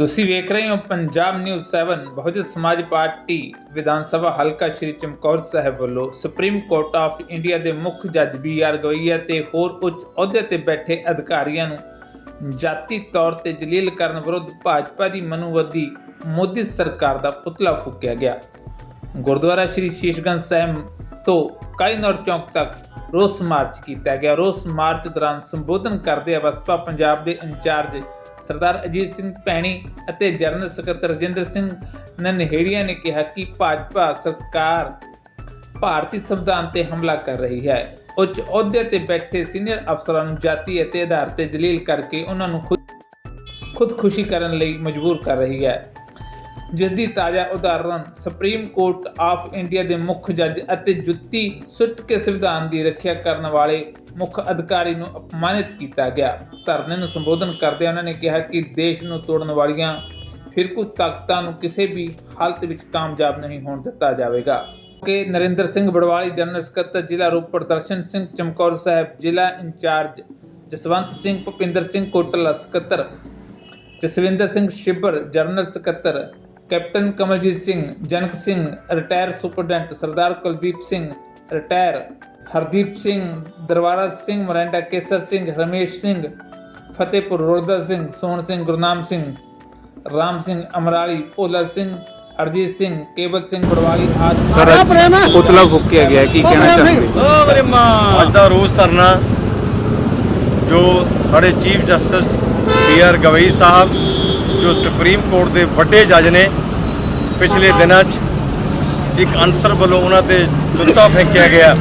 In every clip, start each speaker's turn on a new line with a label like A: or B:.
A: ਤੁਸੀਂ ਵੇਖ ਰਹੇ ਹੋ ਪੰਜਾਬ ਨਿਊਜ਼ 7 ਬਹੁਜਨ ਸਮਾਜ ਪਾਰਟੀ ਵਿਧਾਨ ਸਭਾ ਹਲਕਾ ਸ਼੍ਰੀ ਚਮਕੌਰ ਸਾਹਿਬ ਵੱਲੋਂ ਸੁਪਰੀਮ ਕੋਰਟ ਆਫ ਇੰਡੀਆ ਦੇ ਮੁੱਖ ਜੱਜ ਬੀ ਆਰ ਗਵਈਆ ਤੇ ਹੋਰ ਉੱਚ ਅਹੁਦੇ ਤੇ ਬੈਠੇ ਅਧਿਕਾਰੀਆਂ ਨੂੰ ਜਾਤੀ ਤੌਰ ਤੇ ਜਲੀਲ ਕਰਨ ਵਿਰੁੱਧ ਭਾਜਪਾ ਦੀ ਮਨੁਵੱਧੀ ਮੋਦੀ ਸਰਕਾਰ ਦਾ ਪੁਤਲਾ ਫੂਕਿਆ ਗਿਆ। ਗੁਰਦੁਆਰਾ ਸ਼੍ਰੀ ਸ਼ੀਸ਼ਗੰਜ ਸਾਹਿਬ ਤੋਂ ਕਾਇਨੌਰ ਚੌਕ ਤੱਕ ਰੋਸ ਮਾਰਚ ਕੀਤਾ ਗਿਆ। ਰੋਸ ਮਾਰਚ ਦੌਰਾਨ ਸੰਬੋਧਨ ਕਰਦੇ ਬਸਪਾ ਪੰਜਾਬ ਦੇ ਇੰਚਾਰਜ ਸਰਦਾਰ ਅਜੀਤ ਸਿੰਘ ਪੈਣੀ ਅਤੇ ਜਨਰਲ ਸਕੱਤਰ ਰਜਿੰਦਰ ਸਿੰਘ ਨਨਹੇੜੀਆ ਨੇ ਕਿਹਾ ਕਿ ਭਾਜਪਾ ਸਰਕਾਰ ਭਾਰਤੀ ਸੰਵਿਧਾਨ ਤੇ ਹਮਲਾ ਕਰ ਰਹੀ ਹੈ। ਉੱਚ ਅਹੁਦੇ ਤੇ ਬੈਠੇ ਸੀਨੀਅਰ ਅਫਸਰਾਂ ਨੂੰ ਜਾਤੀ ਅਤੇ ਆਧਾਰ ਤੇ ਜਲੀਲ ਕਰਕੇ ਉਹਨਾਂ ਨੂੰ ਖੁਦਕੁਸ਼ੀ ਕਰਨ ਲਈ ਮਜਬੂਰ ਕਰ ਰਹੀ ਹੈ। ਜਿਸ ਦੀ ਤਾਜ਼ਾ ਉਦਾਹਰਨ ਸੁਪਰੀਮ ਕੋਰਟ ਆਫ ਇੰਡੀਆ ਦੇ ਮੁੱਖ ਜੱਜ ਅਤੇ ਜੁੱਤੀ ਸੁੱਟ ਕੇ ਸੰਵਿਧਾਨ ਦੀ ਰੱਖਿਆ ਕਰਨ ਵਾਲੇ ਮੁੱਖ ਅਧਿਕਾਰੀ ਨੂੰ ਅਪਮਾਨਿਤ ਕੀਤਾ ਗਿਆ। ਧਰਨੇ ਨੂੰ ਸੰਬੋਧਨ ਕਰਦਿਆਂ ਉਹਨਾਂ ਨੇ ਕਿਹਾ ਕਿ ਦੇਸ਼ ਨੂੰ ਤੋੜਨ ਵਾਲੀਆਂ ਫਿਰਕੂ ਤਾਕਤਾਂ ਨੂੰ ਕਿਸੇ ਵੀ ਹਾਲਤ ਵਿੱਚ ਕਾਮਯਾਬ ਨਹੀਂ ਹੋਣ ਦਿੱਤਾ ਜਾਵੇਗਾ। ਕਿ ਨਰਿੰਦਰ ਸਿੰਘ ਬੜਵਾਲੀ ਜਨਰਲ ਸਕੱਤਰ, ਜ਼ਿਲ੍ਹਾ ਰੂਪੜ ਦਰਸ਼ਨ ਸਿੰਘ, ਚਮਕੌਰ ਸਾਹਿਬ, ਜ਼ਿਲ੍ਹਾ ਇੰਚਾਰਜ ਜਸਵੰਤ ਸਿੰਘ, ਭੁਪਿੰਦਰ ਸਿੰਘ ਕੋਟਲਾ ਸਕੱਤਰ, ਜਸਵਿੰਦਰ ਸਿੰਘ ਸ਼ਿਬਰ, ਜਨਰਲ ਸਕੱਤਰ captain Kamaljeet Singh Janak Singh retired superintendent Sardar Kuldeep Singh retired Hardeep Singh Darbara Singh Maranda Kesar Singh Ramesh Singh Fatehpur Rorda Singh Sohan Singh Gurnam Singh Ram Singh Amrali Bhola Singh Harjeet Singh Kewal Singh Barwali ਆਦਿ।
B: Sir ਪੁਤਲਾ ਫੂਕਿਆ ਗਿਆ ਕੀ ਕਹਿਣਾ ਚਾਹੁੰਦੇ?
C: ਅੱਜ ਦਾ ਰੋਜ਼ ਧਰਨਾ ਜੋ ਸਾਡੇ chief justice B R Gavai ਸਾਹਿਬ ਜੋ ਸੁਪਰੀਮ ਕੋਰਟ ਦੇ ਵੱਡੇ ਜੱਜ ਨੇ ਪਿਛਲੇ ਦਿਨਾਂ 'ਚ ਇੱਕ ਅਨਸਰ ਵੱਲੋਂ ਉਹਨਾਂ ਤੇ ਜੁੱਤਾ ਫੇਂਕਿਆ ਗਿਆ।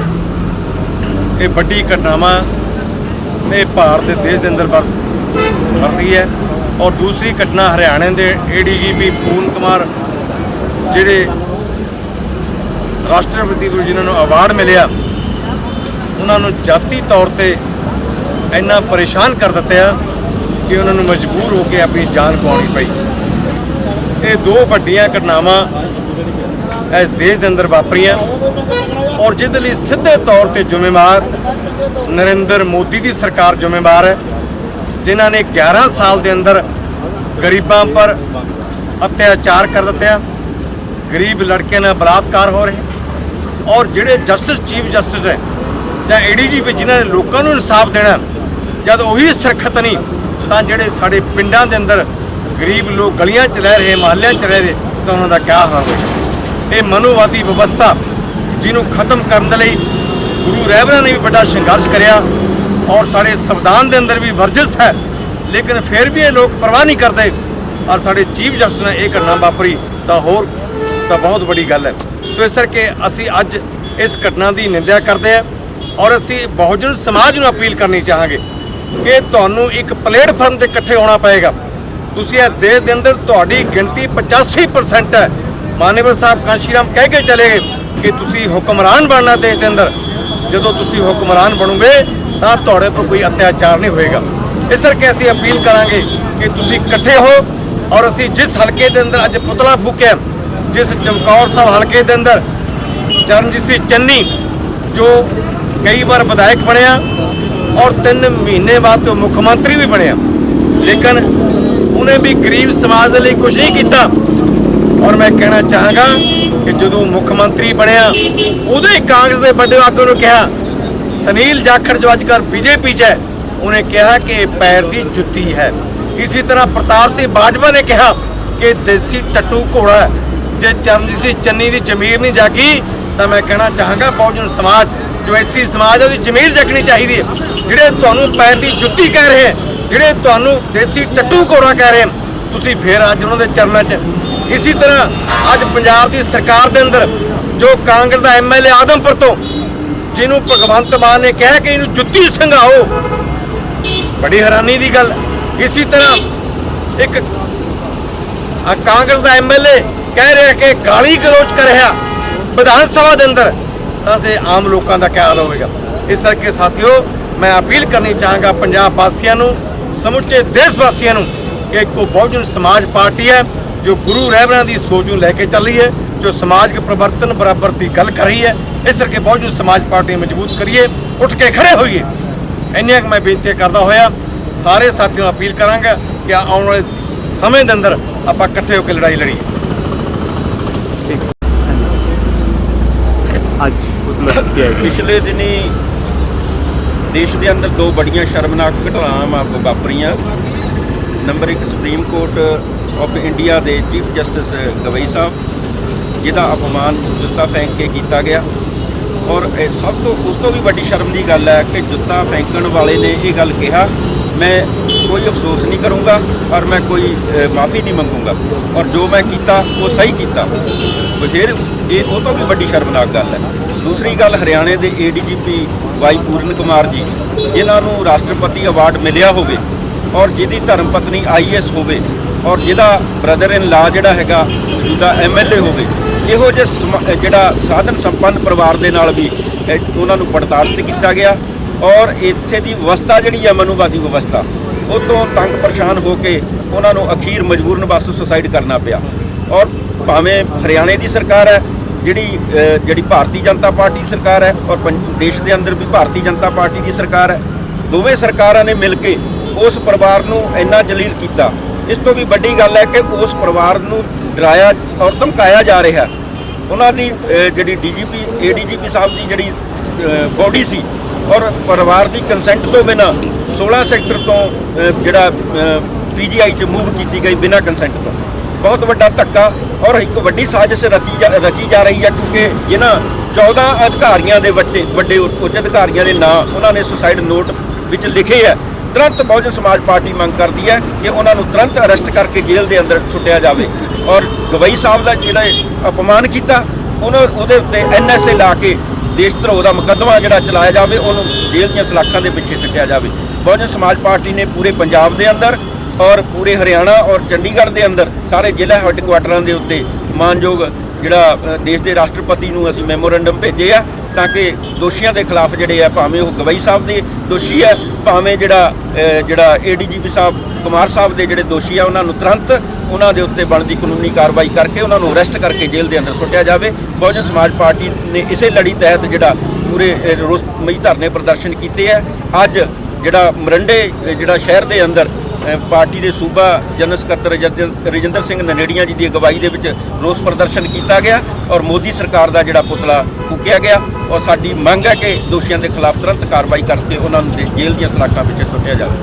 C: ਇਹ ਵੱਡੀ ਘਟਨਾਵਾਂ ਇਹ ਭਾਰਤ ਦੇ ਦੇਸ਼ ਦੇ ਅੰਦਰ ਵਰ- ਵਰਤੀ ਹੈ। ਔਰ ਦੂਸਰੀ ਘਟਨਾ ਹਰਿਆਣੇ ਦੇ ਏਡੀਜੀਪੀ ਪੂਨ ਕੁਮਾਰ, ਜਿਹੜੇ ਰਾਸ਼ਟਰਪਤੀ ਵੱਲੋਂ ਜਿਨ੍ਹਾਂ ਨੂੰ ਅਵਾਰਡ ਮਿਲਿਆ, ਉਹਨਾਂ ਨੂੰ ਜਾਤੀ ਤੌਰ ਤੇ ਇੰਨਾ ਪਰੇਸ਼ਾਨ ਕਰ ਦਿੱਤਾ। ਕਿ ਉਹਨਾਂ ਨੂੰ ਮਜਬੂਰ ਹੋ ਕੇ ਆਪਣੀ ਜਾਨ ਗਵਾਉਣੀ ਪਈ। ਇਹ ਦੋ ਵੱਡੀਆਂ ਘਟਨਾਵਾਂ ਇਸ ਦੇਸ਼ ਦੇ ਅੰਦਰ ਵਾਪਰੀਆਂ ਔਰ ਜਿਹਦੇ ਲਈ ਸਿੱਧੇ ਤੌਰ ਤੇ ਜ਼ਿੰਮੇਵਾਰ ਨਰਿੰਦਰ ਮੋਦੀ ਦੀ ਸਰਕਾਰ ਜ਼ਿੰਮੇਵਾਰ ਹੈ, ਜਿਨ੍ਹਾਂ ਨੇ 11 ਸਾਲ ਦੇ ਅੰਦਰ ਗਰੀਬਾਂ ਪਰ ਅਤਿਆਚਾਰ ਕਰ ਦਿੱਤਾ, ਗਰੀਬ ਲੜਕੇ ਨਾਲ ਬਲਾਤਕਾਰ ਹੋ ਰਹੇ ਔਰ ਜਿਹੜੇ ਜਸਟਿਸ, ਚੀਫ ਜਸਟਿਸ ਹੈ ਜਾਂ ਏਡੀਜੀਪੀ ਜਿਨ੍ਹਾਂ ਨੇ ਲੋਕਾਂ ਨੂੰ ਇਨਸਾਫ ਦੇਣਾ, ਜਦ ਉਹੀ ਸੁਰੱਖਿਅਤ ਨਹੀਂ ਤਾਂ ਜਿਹੜੇ ਸਾਡੇ ਪਿੰਡਾਂ ਦੇ ਅੰਦਰ ਗਰੀਬ ਲੋਕ ਗਲੀਆਂ 'ਚ ਰਹਿ ਰਹੇ, ਮਹੱਲਿਆਂ 'ਚ ਰਹਿ ਰਹੇ, ਤਾਂ ਉਹਨਾਂ ਦਾ ਕੀ ਹਾਲ ਹੋਵੇਗਾ ਇਹ ਮਨੋਵਾਦੀ ਵਿਵਸਥਾ ਜਿਹਨੂੰ ਖਤਮ ਕਰਨ ਦੇ ਲਈ ਗੁਰੂ ਰਹਿਬਰਾਂ ਨੇ ਵੀ ਵੱਡਾ ਸੰਘਰਸ਼ ਕਰਿਆ ਔਰ ਸਾਡੇ ਸੰਵਿਧਾਨ ਦੇ ਅੰਦਰ ਵੀ ਵਰਜਿਸ ਹੈ, ਲੇਕਿਨ ਫਿਰ ਵੀ ਇਹ ਲੋਕ ਪਰਵਾਹ ਨਹੀਂ ਕਰਦੇ। ਔਰ ਸਾਡੇ ਚੀਫ ਜਸਟਿਸ ਨੇ ਇਹ ਘਟਨਾ ਵਾਪਰੀ ਤਾਂ ਹੋਰ ਤਾਂ ਬਹੁਤ ਵੱਡੀ ਗੱਲ ਹੈ। ਤੋ ਇਸ ਕਰਕੇ ਅਸੀਂ ਅੱਜ ਇਸ ਘਟਨਾ ਦੀ ਨਿੰਦਿਆ ਕਰਦੇ ਹਾਂ ਔਰ ਅਸੀਂ ਬਹੁਜਨ ਸਮਾਜ ਨੂੰ ਅਪੀਲ ਕਰਨੀ ਚਾਹਾਂਗੇ। ਕਿ ਤੁਹਾਨੂੰ ਇੱਕ ਪਲੇਟਫਾਰਮ ਤੇ ਇਕੱਠੇ ਹੋਣਾ ਪਏਗਾ। ਤੁਸੀਂ ਇਹ ਦੇਸ਼ ਦੇ ਅੰਦਰ ਤੁਹਾਡੀ ਗਿਣਤੀ 85% ਹੈ। ਮਾਨਵਰ ਸਾਹਿਬ ਕਾਂਸ਼ੀਰਾਮ ਕਹਿ ਕੇ ਚਲੇ ਗਏ ਕਿ ਤੁਸੀਂ ਹੁਕਮਰਾਨ ਬਣਨਾ ਦੇਸ਼ ਦੇ ਅੰਦਰ। ਜਦੋਂ ਤੁਸੀਂ ਹੁਕਮਰਾਨ ਬਣੋਗੇ, ਤਾਂ ਤੁਹਾਡੇ ਉੱਪਰ ਕੋਈ ਅਤਿਆਚਾਰ ਨਹੀਂ ਹੋਏਗਾ। ਇਸ ਕਰਕੇ ਅਸੀਂ ਅਪੀਲ ਕਰਾਂਗੇ ਕਿ ਤੁਸੀਂ ਇਕੱਠੇ ਹੋ ਔਰ ਅਸੀਂ ਜਿਸ ਹਲਕੇ ਦੇ ਅੰਦਰ ਅੱਜ ਪੁਤਲਾ ਫੂਕਿਆ, ਜਿਸ ਚਮਕੌਰ ਸਾਹਿਬ ਹਲਕੇ ਦੇ ਅੰਦਰ, ਚਰਨਜੀਤ ਸਿੰਘ ਚੰਨੀ, ਜੋ ਕਈ ਵਾਰ ਵਿਧਾਇਕ ਬਣਿਆ ਔਰ 3 ਮਹੀਨੇ ਬਾਅਦ ਉਹ ਮੁੱਖ ਮੰਤਰੀ ਵੀ ਬਣਿਆ। ਲੇਕਿਨ ਉਹਨੇ ਵੀ ਗਰੀਬ ਸਮਾਜ ਦੇ ਲਈ ਕੁਝ ਨਹੀਂ ਕੀਤਾ। ਔਰ ਮੈਂ ਕਹਿਣਾ ਚਾਹਾਂਗਾ ਕਿ ਜਦੋਂ ਮੁੱਖ ਮੰਤਰੀ ਬਣਿਆ ਉਦੋਂ ਹੀ ਕਾਂਗਰਸ ਦੇ ਵੱਡੇ ਆਗੂ ਨੂੰ ਕਿਹਾ, ਸੁਨੀਲ ਜਾਖੜ ਜੋ ਅੱਜ ਕੱਲ੍ਹ ਬੀਜੇਪੀ 'ਚ ਹੈ, ਉਹਨੇ ਕਿਹਾ ਕਿ ਇਹ ਪੈਰ ਦੀ ਜੁੱਤੀ ਹੈ। ਇਸੇ ਤਰ੍ਹਾਂ ਪ੍ਰਤਾਪ ਸਿੰਘ ਬਾਜਵਾ ਨੇ ਕਿਹਾ ਕਿ ਦੇਸੀ ਟੱਟੂ ਘੋੜਾ ਜੇ ਚਰਨਜੀਤ ਸਿੰਘ ਚੰਨੀ ਦੀ ਜ਼ਮੀਰ ਨਹੀਂ ਜਾਗੀ, ਤਾਂ ਮੈਂ ਕਹਿਣਾ ਚਾਹਾਂਗਾ, ਬਹੁਜਨ ਸਮਾਜ, ਜੋ ਐਸੀ ਸਮਾਜ ਹੈ, ਉਹਦੀ ਜ਼ਮੀਰ ਜਗਣੀ ਚਾਹੀਦੀ ਹੈ। ਜਿਹੜੇ ਤੁਹਾਨੂੰ ਪੈਰ ਦੀ ਜੁੱਤੀ ਕਹਿ ਰਹੇ ਜਿਹੜੇ ਤੁਹਾਨੂੰ ਦੇਸੀ ਟੱਟੂ ਘੋੜਾ ਕਹਿ ਰਹੇ ਤੁਸੀਂ ਫੇਰ ਅੱਜ ਉਹਨਾਂ ਦੇ ਚਰਨਾਂ 'ਚ। ਇਸੇ ਤਰ੍ਹਾਂ ਅੱਜ ਪੰਜਾਬ ਦੀ ਸਰਕਾਰ ਦੇ ਅੰਦਰ ਜੋ ਕਾਂਗਰਸ ਦਾ ਐਮਐਲਏ ਆਦਮਪੁਰ ਤੋਂ, ਜਿਹਨੂੰ ਭਗਵੰਤ ਮਾਨ ਨੇ ਕਿਹਾ ਕਿ ਇਹਨੂੰ ਜੁੱਤੀ ਸੰਘਾਓ, ਬੜੀ ਹੈਰਾਨੀ ਦੀ ਗੱਲ। ਇਸੇ ਤਰ੍ਹਾਂ ਇੱਕ ਕਾਂਗਰਸ ਦਾ ਐਮਐਲਏ ਕਹਿ ਰਿਹਾ ਕਿ ਗਾਲੀ ਗਲੋਚ ਕਰ ਰਿਹਾ ਵਿਧਾਨ ਸਭਾ ਦੇ ਅੰਦਰ, ਤਾਂ ਸੇ ਆਮ ਲੋਕਾਂ ਦਾ ਕੀ ਹਾਲ ਹੋਵੇਗਾ। ਇਸ ਕਰਕੇ ਸਾਥੀਓ ਮੈਂ ਅਪੀਲ ਕਰਨੀ ਚਾਹਾਂਗਾ ਪੰਜਾਬ ਵਾਸੀਆਂ ਨੂੰ ਸਮੁੱਚੇ ਦੇਸ਼ ਵਾਸੀਆਂ ਨੂੰ ਕਿ ਇੱਕੋ ਬਹੁਜਨ ਸਮਾਜ ਪਾਰਟੀ ਹੈ ਜੋ ਗੁਰੂ ਰਹਿਬਰਾਂ ਦੀ ਸੋਚ ਨੂੰ ਲੈ ਕੇ ਚੱਲ ਰਹੀ ਹੈ ਜੋ ਸਮਾਜਿਕ ਪਰਿਵਰਤਨ ਬਰਾਬਰ ਦੀ ਗੱਲ ਕਰ ਰਹੀ ਹੈ ਇਸ ਕਰਕੇ ਬਹੁਜਨ ਸਮਾਜ ਪਾਰਟੀ ਨੂੰ ਮਜ਼ਬੂਤ ਕਰੀਏ ਉੱਠ ਕੇ ਖੜੇ ਹੋਈਏ। ਇੰਨੀਆਂ ਕੁ ਮੈਂ ਬੇਨਤੀ ਕਰਦਾ ਹੋਇਆ ਸਾਰੇ ਸਾਥੀਆਂ ਨੂੰ ਅਪੀਲ ਕਰਾਂਗਾ ਕਿ ਆਉਣ ਵਾਲੇ ਸਮੇਂ ਦੇ ਅੰਦਰ ਆਪਾਂ ਇਕੱਠੇ ਹੋ ਕੇ ਲੜਾਈ ਲੜੀਏ।
B: ਅੱਜ
D: ਪਿਛਲੇ ਦਿਨੀ ਦੇਸ਼ ਦੇ ਅੰਦਰ ਦੋ ਬੜੀਆਂ ਸ਼ਰਮਨਾਕ ਘਟਨਾਵਾਂ ਵਾਪਰੀਆਂ। Number 1 supreme court of India ਦੇ ਚੀਫ ਜਸਟਿਸ ਗਵਈ ਸਾਹਿਬ, ਜਿਹਦਾ ਅਪਮਾਨ ਜੁੱਤਾ ਫੈਂਕ ਕੇ ਕੀਤਾ ਗਿਆ। ਔਰ ਸਭ ਤੋਂ, ਉਸ ਤੋਂ ਵੀ ਵੱਡੀ ਸ਼ਰਮ ਦੀ ਗੱਲ ਹੈ ਕਿ ਜੁੱਤਾ ਫੈਂਕਣ ਵਾਲੇ ਨੇ ਇਹ ਗੱਲ ਕਿਹਾ, ਮੈਂ ਕੋਈ ਅਫਸੋਸ ਨਹੀਂ ਕਰੂੰਗਾ, ਔਰ ਮੈਂ ਕੋਈ ਮਾਫੀ ਨਹੀਂ ਮੰਗੂੰਗਾ। ਔਰ ਜੋ ਮੈਂ ਕੀਤਾ, ਉਹ ਸਹੀ ਕੀਤਾ। ਫਿਰ ਇਹ ਉਹ ਤੋਂ ਵੀ ਵੱਡੀ ਸ਼ਰਮਨਾਕ ਗੱਲ ਹੈ। ਦੂਸਰੀ ਗੱਲ ਹਰਿਆਣੇ ਦੇ ਏਡੀਜੀਪੀ ਵਾਈ ਪੂਰਨ ਕੁਮਾਰ ਜੀ, ਜਿਨ੍ਹਾਂ ਨੂੰ ਰਾਸ਼ਟਰਪਤੀ ਅਵਾਰਡ ਮਿਲਿਆ ਹੋਵੇ ਔਰ ਜਿਹਦੀ ਧਰਮ ਪਤਨੀ ਆਈਐਸ ਹੋਵੇ ਔਰ ਜਿਹਦਾ ਬ੍ਰਦਰ ਇਨ ਲਾ ਜਿਹੜਾ ਹੈਗਾ ਜਿਹਦਾ ਐਮਐਲਏ ਹੋਵੇ, ਇਹੋ ਜਿਹੇ ਸਮ- ਜਿਹੜਾ ਸਾਧਨ ਸੰਪੰਨ ਪਰਿਵਾਰ ਦੇ ਨਾਲ ਵੀ ਉਹਨਾਂ ਨੂੰ ਪੜਤਾਲ ਕੀਤਾ ਗਿਆ ਔਰ ਇੱਥੇ ਦੀ ਵਿਵਸਥਾ ਜਿਹੜੀ ਹੈ ਮਨੂਵਾਦੀ ਵਿਵਸਥਾ, ਉਹ ਤੋਂ ਤੰਗ ਪਰੇਸ਼ਾਨ ਹੋ ਕੇ ਉਹਨਾਂ ਨੂੰ ਅਖੀਰ ਮਜਬੂਰਨ ਵਾਸਤੇ ਸੁਸਾਈਡ ਕਰਨਾ ਪਿਆ। ਔਰ ਭਾਵੇਂ ਹਰਿਆਣੇ ਦੀ ਸਰਕਾਰ ਹੈ ਜਿਹੜੀ ਜਿਹੜੀ ਭਾਰਤੀ ਜਨਤਾ ਪਾਰਟੀ ਸਰਕਾਰ ਹੈ ਔਰ ਪੰ- ਦੇਸ਼ ਦੇ ਅੰਦਰ ਵੀ ਭਾਰਤੀ ਜਨਤਾ ਪਾਰਟੀ ਦੀ ਸਰਕਾਰ ਹੈ ਦੋਵੇਂ ਸਰਕਾਰਾਂ ਨੇ ਮਿਲ ਕੇ ਉਸ ਪਰਿਵਾਰ ਨੂੰ ਇੰਨਾ ਜਲੀਲ ਕੀਤਾ। ਇਸ ਤੋਂ ਵੀ ਵੱਡੀ ਗੱਲ ਹੈ ਕਿ ਉਸ ਪਰਿਵਾਰ ਨੂੰ ਡਰਾਇਆ ਔਰ ਧਮਕਾਇਆ ਜਾ ਰਿਹਾ। ਉਹਨਾਂ ਦੀ ਅਹ, ਜਿਹੜੀ ਡੀਜੀਪੀ ਏਡੀਜੀਪੀ ਸਾਹਿਬ ਦੀ ਜਿਹੜੀ ਬੋਡੀ ਸੀ ਔਰ ਪਰਿਵਾਰ ਦੀ ਕੰਸੈਂਟ ਤੋਂ ਬਿਨਾ 16 ਸੈਕਟਰ ਤੋਂ ਅਹ, ਜਿਹੜਾ ਪੀਜੀਆਈ ਚ ਮੂਵ ਕੀਤੀ ਗਈ ਬਿਨਾ ਕੰਸੈਂਟ ਤੋਂ। ਬਹੁਤ ਵੱਡਾ ਧੱਕਾ ਔਰ ਇੱਕ ਵੱਡੀ ਸਾਜ਼ਿਸ਼ ਰਚੀ ਜਾ ਰਚੀ ਜਾ ਰਹੀ ਹੈ, ਕਿਉਂਕਿ ਜਿਨ੍ਹਾਂ 14 ਅਧਿਕਾਰੀਆਂ ਦੇ ਵੱਡੇ ਵੱਡੇ ਉੱਚ ਅਧਿਕਾਰੀਆਂ ਦੇ ਨਾਂ ਉਹਨਾਂ ਨੇ ਸੁਸਾਈਡ ਨੋਟ ਵਿੱਚ ਲਿਖੇ ਹੈ। ਤੁਰੰਤ ਬਹੁਜਨ ਸਮਾਜ ਪਾਰਟੀ ਮੰਗ ਕਰਦੀ ਹੈ ਕਿ ਉਹਨਾਂ ਨੂੰ ਤੁਰੰਤ ਅਰੈਸਟ ਕਰਕੇ ਜੇਲ੍ਹ ਦੇ ਅੰਦਰ ਸੁੱਟਿਆ ਜਾਵੇ। ਔਰ ਗਵਈ ਸਾਹਿਬ ਦਾ ਜਿਹੜਾ ਅਪਮਾਨ ਕੀਤਾ, ਉਹਨਾਂ ਉਹਦੇ ਉੱਤੇ ਐਨਐਸਏ ਲਾ ਕੇ ਦੇਸ਼ ਧਰੋਹ ਦਾ ਮੁਕੱਦਮਾ ਜਿਹੜਾ ਚਲਾਇਆ ਜਾਵੇ, ਉਹਨੂੰ ਜੇਲ੍ਹ ਦੀਆਂ ਸਲਾਖਾਂ ਦੇ ਪਿੱਛੇ ਸੁੱਟਿਆ ਜਾਵੇ। ਬਹੁਜਨ ਸਮਾਜ ਪਾਰਟੀ ਨੇ ਪੂਰੇ ਪੰਜਾਬ ਦੇ ਅੰਦਰ ਔਰ ਪੂਰੇ ਹਰਿਆਣਾ ਔਰ ਚੰਡੀਗੜ੍ਹ ਦੇ ਅੰਦਰ ਸਾਰੇ ਜ਼ਿਲ੍ਹਾ ਹੈੱਡਕੁਆਟਰਾਂ ਦੇ ਉੱਤੇ ਮਾਨਯੋਗ ਜਿਹੜਾ ਦੇਸ਼ ਦੇ ਰਾਸ਼ਟਰਪਤੀ ਨੂੰ ਅਸੀਂ ਮੈਮੋਰੈਂਡਮ ਭੇਜੇ ਆ ਤਾਂ ਕਿ ਦੋਸ਼ੀਆਂ ਦੇ ਖਿਲਾਫ ਜਿਹੜੇ ਆ ਭਾਵੇਂ ਉਹ ਗਵਈ ਸਾਹਿਬ ਦੇ ਦੋਸ਼ੀ ਆ ਭਾਵੇਂ ਜਿਹੜਾ ਅ, ਜਿਹੜਾ ਏਡੀਜੀਪੀ ਸਾਹਿਬ ਕੁਮਾਰ ਸਾਹਿਬ ਦੇ ਜਿਹੜੇ ਦੋਸ਼ੀ ਆ ਉਹਨਾਂ ਨੂੰ ਤੁਰੰਤ ਉਹਨਾਂ ਦੇ ਉੱਤੇ ਬਣਦੀ ਕਾਨੂੰਨੀ ਕਾਰਵਾਈ ਕਰਕੇ ਉਹਨਾਂ ਨੂੰ ਅਰੈਸਟ ਕਰਕੇ ਜੇਲ੍ਹ ਦੇ ਅੰਦਰ ਸੁੱਟਿਆ ਜਾਵੇ। ਬਹੁਜਨ ਸਮਾਜ ਪਾਰਟੀ ਨੇ ਇਸੇ ਲੜੀ ਤਹਿਤ ਜਿਹੜਾ ਪੂਰੇ ਅ, ਰੋਸਮਈ ਧਰਨੇ ਪ੍ਰਦਰਸ਼ਨ ਕੀਤੇ ਆ। ਅੱਜ ਜਿਹੜਾ ਮਰੰਡੇ ਜਿਹੜਾ ਸ਼ਹਿਰ ਦੇ ਅੰਦਰ ਪਾਰਟੀ ਦੇ ਸੂਬਾ ਜਨਰਲ ਸਕੱਤਰ ਰਜਿੰਦਰ ਸਿੰਘ ਨਨੇੜੀਆਂ ਜੀ ਦੀ ਅਗਵਾਈ ਦੇ ਵਿੱਚ ਰੋਸ ਪ੍ਰਦਰਸ਼ਨ ਕੀਤਾ ਗਿਆ ਔਰ ਮੋਦੀ ਸਰਕਾਰ ਦਾ ਜਿਹੜਾ ਪੁਤਲਾ ਫੂਕਿਆ ਗਿਆ ਔਰ ਸਾਡੀ ਮੰਗ ਹੈ ਕਿ ਦੋਸ਼ੀਆਂ ਦੇ ਖਿਲਾਫ ਤੁਰੰਤ ਕਾਰਵਾਈ ਕਰਕੇ ਉਹਨਾਂ ਨੂੰ ਜੇਲ੍ਹ ਦੀਆਂ ਸਲਾਖਾਂ ਵਿੱਚ ਸੁੱਟਿਆ ਜਾਵੇ।